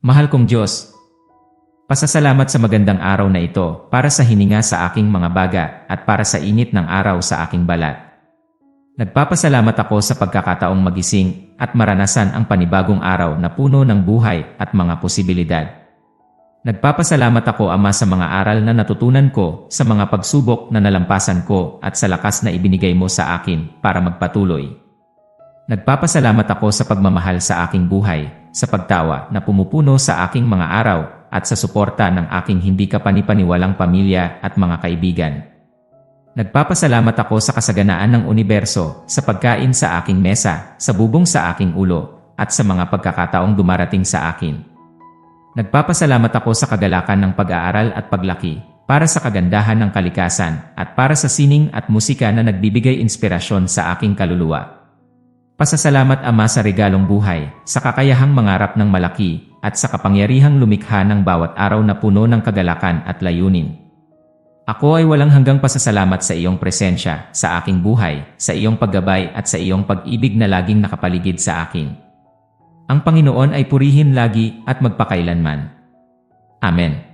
Mahal kong Diyos, pasasalamat sa magandang araw na ito para sa hininga sa aking mga baga at para sa init ng araw sa aking balat. Nagpapasalamat ako sa pagkakataong magising at maranasan ang panibagong araw na puno ng buhay at mga posibilidad. Nagpapasalamat ako Ama sa mga aral na natutunan ko, sa mga pagsubok na nalampasan ko at sa lakas na ibinigay mo sa akin para magpatuloy. Nagpapasalamat ako sa pagmamahal sa aking buhay, sa pagtawa na pumupuno sa aking mga araw at sa suporta ng aking hindi kapanipaniwalang pamilya at mga kaibigan. Nagpapasalamat ako sa kasaganaan ng universo, sa pagkain sa aking mesa, sa bubong sa aking ulo, at sa mga pagkakataong dumarating sa akin. Nagpapasalamat ako sa kagalakan ng pag-aaral at paglaki, para sa kagandahan ng kalikasan, at para sa sining at musika na nagbibigay inspirasyon sa aking kaluluwa. Pasasalamat Ama sa regalong buhay, sa kakayahang mangarap ng malaki, at sa kapangyarihang lumikha ng bawat araw na puno ng kagalakan at layunin. Ako ay walang hanggang pasasalamat sa iyong presensya, sa aking buhay, sa iyong paggabay at sa iyong pag-ibig na laging nakapaligid sa akin. Ang Panginoon ay purihin lagi at magpakailanman. Amen.